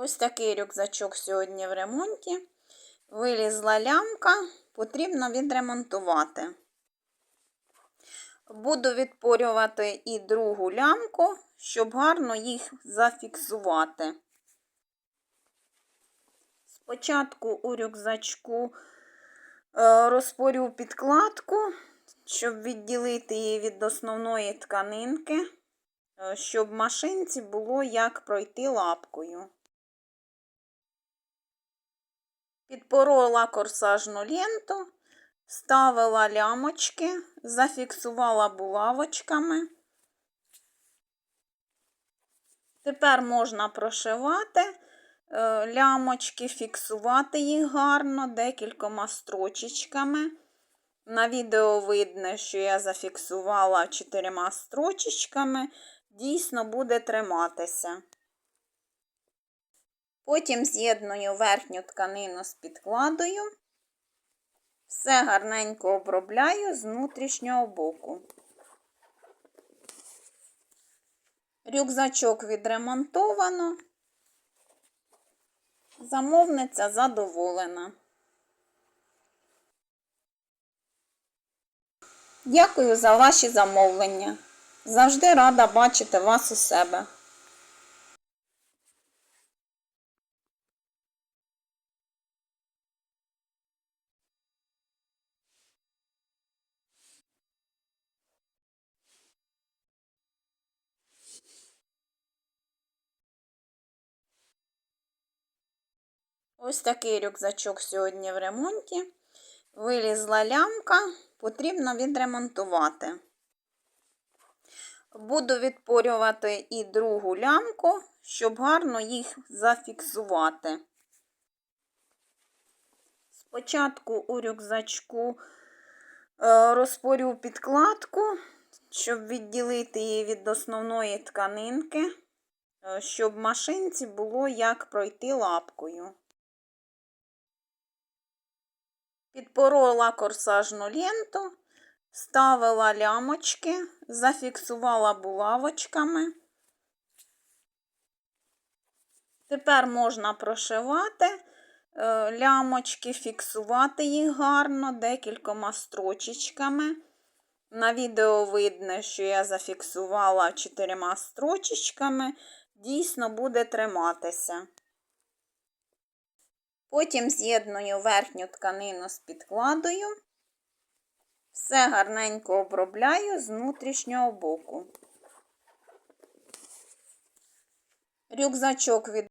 Ось такий рюкзачок сьогодні в ремонті. Вилізла лямка, потрібно відремонтувати. Буду відпорювати і другу лямку, щоб гарно їх зафіксувати. Спочатку у рюкзачку е, розпорю підкладку, щоб відділити її від основної тканинки, е, щоб машинці було як пройти лапкою. Підпорола корсажну ленту, ставила лямочки, зафіксувала булавочками. Тепер можна прошивати е, лямочки, фіксувати їх гарно декількома строчечками. На відео видно, що я зафіксувала чотирма строчечками, дійсно буде триматися. Потім з'єдную верхню тканину з підкладою. Все гарненько обробляю з внутрішнього боку. Рюкзачок відремонтовано. Замовниця задоволена. Дякую за ваші замовлення. Завжди рада бачити вас у себе. Ось такий рюкзачок сьогодні в ремонті. Вилізла лямка, потрібно відремонтувати. Буду відпорювати і другу лямку, щоб гарно їх зафіксувати. Спочатку у рюкзачку е, розпорю підкладку, щоб відділити її від основної тканинки, е, щоб машинці було як пройти лапкою. Підпорола корсажну ленту, ставила лямочки, зафіксувала булавочками. Тепер можна прошивати е, лямочки, фіксувати їх гарно декількома строчечками. На відео видно, що я зафіксувала чотирма строчечками, дійсно буде триматися. Потім з'єдную верхню тканину з підкладою. Все гарненько обробляю з внутрішнього боку. Рюкзачок від